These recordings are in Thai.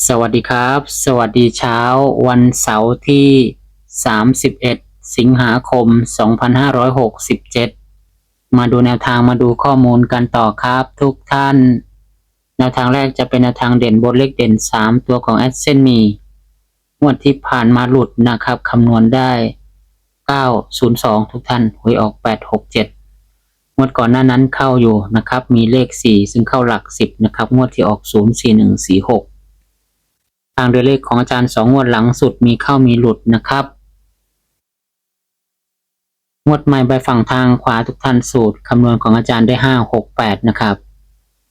สวัสดีครับ สวัสดีเช้าวันเสาร์ที่ 31 สิงหาคม 2567 มาดูแนวทางมาดูข้อมูลกันต่อครับทุกท่าน แนวทางแรกจะเป็นแนวทางเด่นบนเลขเด่น 3 ตัวของแอดเซนมีงวดที่ผ่านมาหลุดนะครับคำนวณได้ 902 ทุกท่านหวยออก 867งวดก่อนหน้านั้นเข้าอยู่นะครับ มีเลข 4 ซึ่งเข้าหลัก 10 นะครับ งวดที่ออก 04146 ทางเดือนเลขของอาจารย์สองงวดหลังสุดมีเข้ามีหลุดนะครับงวดใหม่ใบฝั่งทางขวาทุกท่านสูตรคำนวณของอาจารย์ได้ห้าหกแปดนะครับ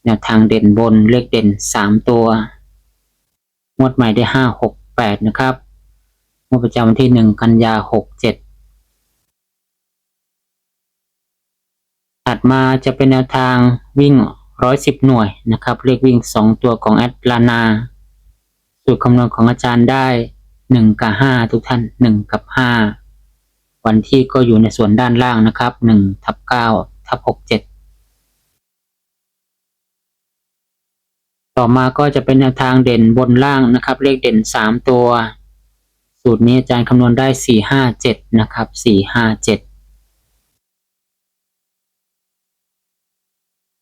แนวทางเด่นบนเลขเด่นสามตัวงวดใหม่ได้ห้าหกแปดนะครับงวดประจำวันที่หนึ่งกันยาหกเจ็ดถัดมาจะเป็นแนวทางวิ่งร้อยสิบหน่วยนะครับ เลขวิ่งสองตัวของแอดลานา สูตรคำนวณของอาจารย์ได้หนึ่งกับห้าทุกท่านหนึ่งกับห้าวันที่ก็อยู่ในส่วนด้านล่างนะครับหนึ่งทับเก้าทับหกเจ็ดต่อมาก็จะเป็นแนวทางเด่นบนล่างนะครับ เลขเด่นสามตัว สูตรนี้อาจารย์คำนวณได้สี่ห้าเจ็ดนะครับสี่ห้าเจ็ด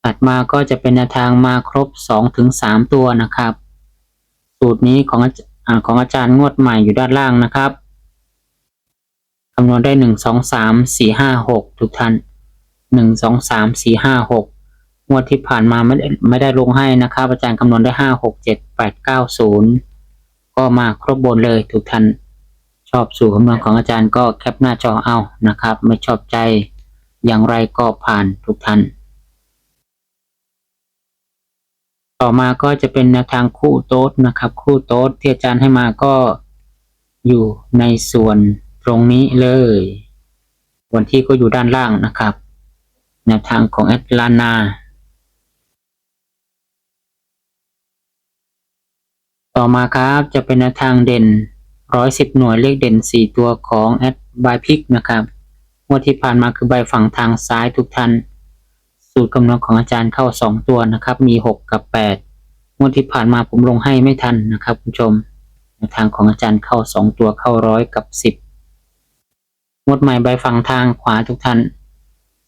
ถัดมาก็จะเป็นแนวทางมาครบสองถึงสามตัวนะครับ สูตรนี้ของอาจอ่าของอาจารย์งวดใหม่อยู่ด้านล่างนะครับคำนวณได้หนึ่งสองสามสี่ห้าหกทุกท่านหนึ่งสองสามสี่ห้าหกงวดที่ผ่านมาไม่ได้ไม่ได้ลงให้นะครับ อาจารย์คำนวณได้ห้าหกเจ็ดแปดเก้าศูนย์ก็มาครบบนเลยทุกท่านชอบสูตรคำนวณของอาจารย์ก็แคปหน้าจอเอานะครับ ไม่ชอบใจอย่างไรก็ผ่านทุกท่าน ต่อมาก็จะเป็นแนวทางคู่โต๊ดนะครับ คู่โต๊ดที่อาจารย์ให้มาก็อยู่ในส่วนตรงนี้เลย วันที่ก็อยู่ด้านล่างนะครับ แนวทางของแอตลานา ต่อมาครับจะเป็นแนวทางเด่นร้อยสิบหน่วยเลขเด่นสี่ตัวของแอดบายพิกนะครับงวดที่ผ่านมาคือใบฝั่งทางซ้ายทุกท่าน สูตรคำนวณของอาจารย์เข้า 2 ตัวนะครับ มี 6 กับ 8งวดที่ผ่านมาผมลงให้ไม่ทันนะครับคุณชมทางของอาจารย์เข้า 2 ตัวเข้าร้อยกับ 10งวดใหม่ใบฝั่งทางขวาทุกท่าน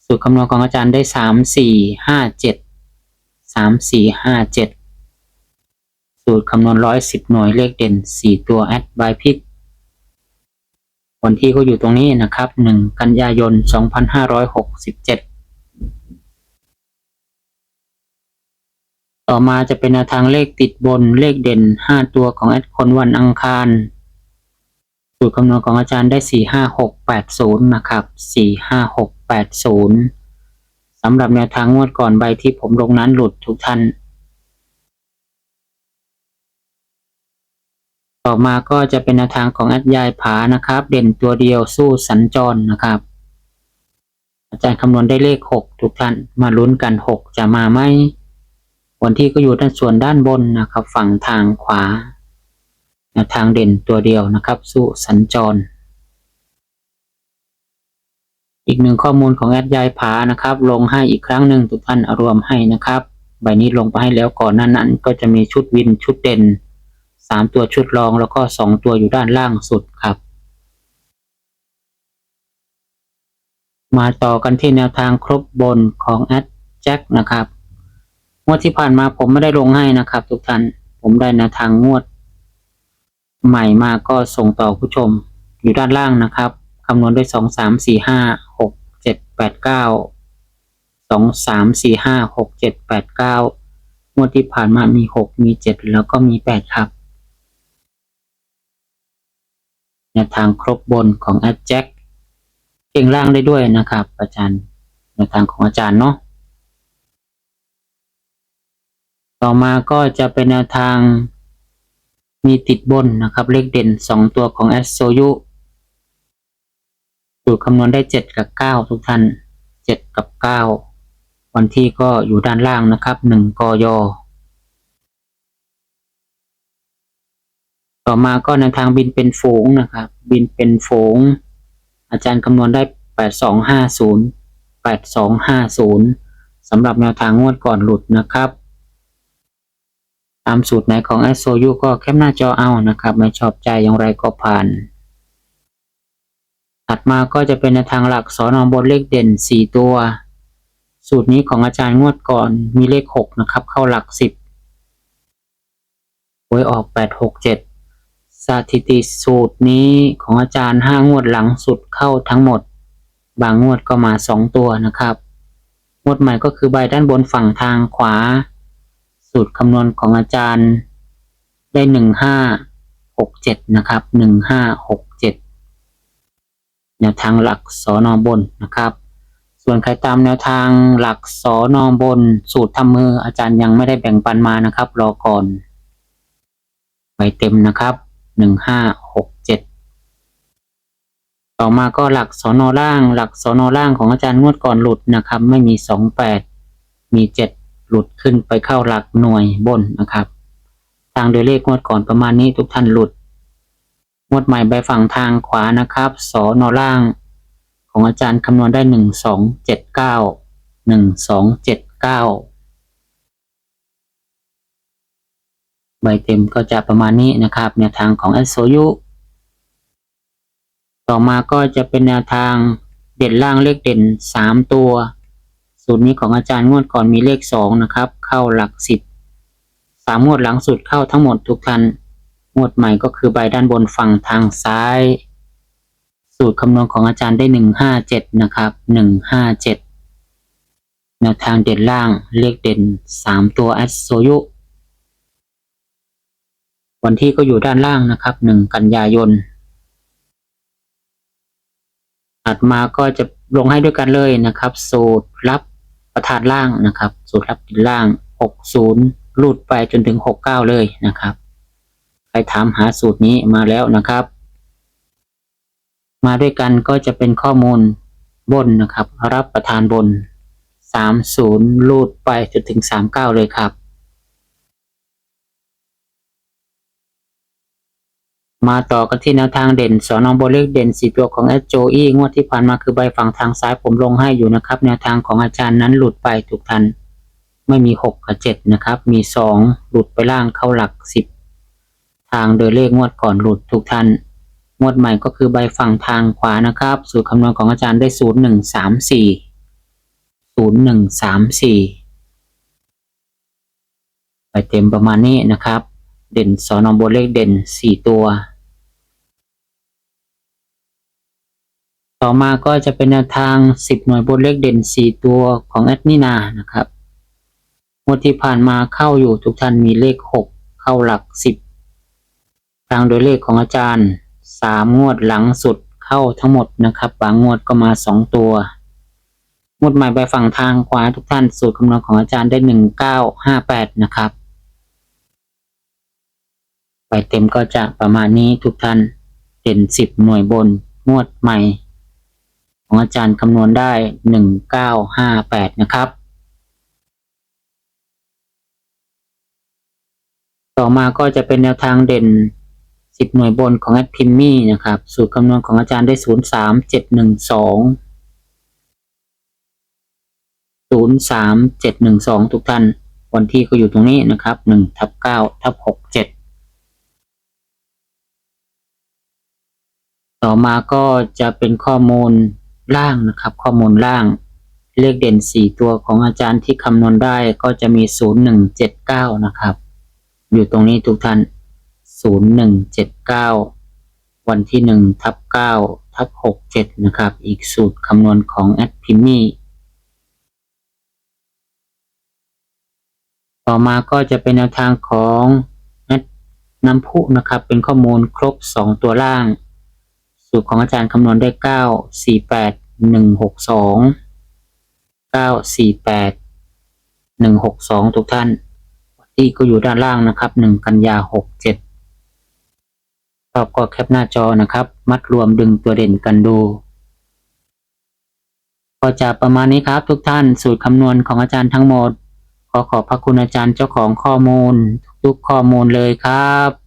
สูตรคำนวณของอาจารย์ได้ 3 4 5 7 3 4 5 7 สูตรคำนวณร้อยสิบหน่วยเลขเด่น 4 ตัวแอดบายพิกวันที่ก็อยู่ตรงนี้นะครับ 1 กันยายน 2567 ต่อมาจะเป็นแนวทางเลขติดบนเลขเด่น 5 ตัวของแอดคนวันอังคารสูตรคำนวณของอาจารย์ได้ 45680 นะครับ 45680สำหรับแนวทางงวดก่อนใบที่ผมลงนั้นหลุดทุกท่าน ต่อมาก็จะเป็นแนวทางของแอดยายผานะครับ เด่นตัวเดียวสู้สัญจรนะครับ อาจารย์คำนวณได้เลข 6 ทุกท่าน มาลุ้นกัน 6 จะมาไหม วันที่ก็อยู่ด้านส่วนด้านบนนะครับ ฝั่งทางขวาแนวทางเด่นตัวเดียวนะครับสู้สัญจร อีกหนึ่งข้อมูลของแอดยายผานะครับ ลงให้อีกครั้งหนึ่งทุกท่านเอารวมให้นะครับ ใบนี้ลงไปให้แล้วก่อนหน้านั้น ก็จะมีชุดวินชุดเด่นสามตัวชุดรองแล้วก็สองตัวอยู่ด้านล่างสุดครับ มาต่อกันที่แนวทางครบบนของแอดแจ็คนะครับ งวดที่ผ่านมาผมไม่ได้ลงให้นะครับ ทุกท่านผมได้นวทางงวด ใหม่มาก็ส่งต่อผู้ชม อยู่ด้านล่างนะครับคำนวณด้วยสองสามสี่ห้าหกเจ็ดแปดเก้าสองสามสี่ห้าหกเจ็ดแปดเก้างวดที่ผ่านมามีหกมีเจ็ดแล้วก็มีแปดครับแนวทางครบบนของแอดแจ็คเก่งล่างได้ด้วยนะครับ อาจารย์แนวทางของอาจารย์เนาะ ต่อมาก็จะเป็นแนวทางมีติดบนนะครับ เลขเด่นสองตัวของแอสโซยุสูตรคำนวณได้เจ็ดกับเก้าทุกท่านเจ็ดกับเก้าวันที่ก็อยู่ด้านล่างนะครับหนึ่งกยต่อมาก็แนวทางบินเป็นฝูงนะครับ บินเป็นฝูง อาจารย์คำนวณได้แปดสองห้าศูนย์แปดสองห้าศูนย์สำหรับแนวทางงวดก่อนหลุดนะครับ ตามสูตรไหนของ s o u ก็แคปหน้าจอเอานะครับ ไม่ชอบใจอย่างไรก็ผ่าน ถัดมาก็จะเป็นแนทางหลักสอนอบนเลขเด่น 4 ตัว สูตรนี้ของอาจารย์งวดก่อนมีเลข 6 นะครับ เข้าหลัก 10หวยออก 8 6 7 สถิติสูตรนี้ของอาจารย์ 5 งวดหลังสุดเข้าทั้งหมด บางงวดก็มา 2 ตัวนะครับ งวดใหม่ก็คือใบด้านบนฝั่งทางขวา สูตรคำนวณของอาจารย์ ได้หนึ่งห้าหกเจ็ดนะครับหนึ่งห้าหกเจ็ดแนวทางหลักสอนอบนนะครับ ส่วนใครตามแนวทางหลักสอนอบน สูตรทำมืออาจารย์ยังไม่ได้แบ่งปันมานะครับ รอก่อนใบเต็มนะครับหนึ่งห้าหกเจ็ดต่อมาก็หลักสอนอล่าง หลักสอนอล่างของอาจารย์งวดก่อนหลุดนะครับ ไม่มีสองแปดมีเจ็ด หลุดขึ้นไปเข้าหลักหน่วยบนนะครับ ทางโดยเลขงวดก่อนประมาณนี้ทุกท่านหลุด งวดใหม่ใบฝั่งทางขวานะครับสอนอล่าง ของอาจารย์คำนวณได้หนึ่งสองเจ็ดเก้าหนึ่งสองเจ็ดเก้าใบเต็มก็จะประมาณนี้นะครับ แนวทางของ s o u ต่อมาก็จะเป็นแนวทางเด่นล่างเลขเด่นสามตัว สูตรนี้ของอาจารย์งวดก่อนมีเลขสองนะครับ เข้าหลักสิบสามงวดหลังสุดเข้าทั้งหมดทุกท่านงวดใหม่ก็คือใบด้านบนฝั่งทางซ้าย สูตรคำนวณของอาจารย์ได้หนึ่งห้าเจ็ดนะครับหนึ่งห้าเจ็ดแนวทางเด่นล่างเลขเด่นสามตัวแอสโซยุวันที่ก็อยู่ด้านล่างนะครับหนึ่งกันยายนถัดมาก็จะลงให้ด้วยกันเลยนะครับ สูตรรับ ประธานล่างนะครับสูตรรับดินล่าง 60 ลูดไปจนถึง 69 เลยนะครับใครถามหาสูตรนี้มาแล้วนะครับ มาด้วยกันก็จะเป็นข้อมูลบนนะครับ รับประธานบน 30 ลูดไปจนถึง 39 เลยครับ มาต่อกันที่แนวทางเด่นสอนองโบเลขเด่นสีตัวของแอดโจอี้งวดที่ผ่านมาคือใบฝั่งทางซ้ายผมลงให้อยู่นะครับ แนวทางของอาจารย์นั้นหลุดไปทุกทัน ไม่มีหกกับเจ็ดนะครับ มีสองหลุดไปล่างเข้าหลักสิบทางโดยเลขงวดก่อนหลุดทุกท่านงวดใหม่ก็คือใบฝั่งทางขวานะครับ สูตรคำนวณของอาจารย์ได้ศูนย์หนึ่งสามสี่ศูนย์หนึ่งสามสี่ไปเต็มประมาณนี้นะครับ เด่นสอนองโบเลขเด่นสี่ตัว ต่อมาก็จะเป็นแนวทาง 10 หน่วยบนเลขเด่น 4 ตัวของแอดมินานะครับงวดที่ผ่านมาเข้าอยู่ทุกท่านมีเลข 6 เข้าหลัก 10ทางโดยเลขของอาจารย์ 3 งวดหลังสุดเข้าทั้งหมดนะครับบางงวดก็มา 2 ตัว งวดใหม่ไปฝั่งทางขวาทุกท่านสูตรคำนวณของอาจารย์ได้ 1958 นะครับ ไปเต็มก็จะประมาณนี้ทุกท่านเด่น 10 หน่วยบนงวดใหม่ ของอาจารย์คำนวณได้หนึ่งเก้าห้าแปดนะครับ ต่อมาก็จะเป็นแนวทางเด่นสิบหน่วยบนของแอดพิมมี่นะครับ สูตรคำนวณของอาจารย์ได้ศูนย์สามเจ็ดหนึ่งสองศูนย์สามเจ็ดหนึ่งสองทุกท่าน วันที่ก็อยู่ตรงนี้นะครับหนึ่งทับเก้าทับหกเจ็ดต่อมาก็จะเป็นข้อมูล ล่างนะครับ ข้อมูลล่าง เลขเด่น 4 ตัวของอาจารย์ที่คำนวณได้ก็จะมี 0179 นะครับ อยู่ตรงนี้ทุกท่าน 0179 วันที่ 1 ทับ 9 ทับ 67 นะครับ อีกสูตรคำนวณของแอดพิมมี่ต่อมาก็จะเป็นแนวทางของน้ำพุนะครับ เป็นข้อมูลครบ 2 ตัวล่าง สูตรของอาจารย์คำนวณได้เก้าสี่แปด หนึ่งหกสองเก้าสี่แปดหนึ่งหกสองทุกท่านที่ก็อยู่ด้านล่างนะครับหนึ่งกันยาหกเจ็ดชอบก็แคปหน้าจอนะครับ มัดรวมดึงตัวเด่นกันดู ก็จะประมาณนี้ครับทุกท่านสูตรคำนวณของอาจารย์ทั้งหมด ขอขอบพระคุณอาจารย์เจ้าของข้อมูล ทุกข้อมูลเลยครับ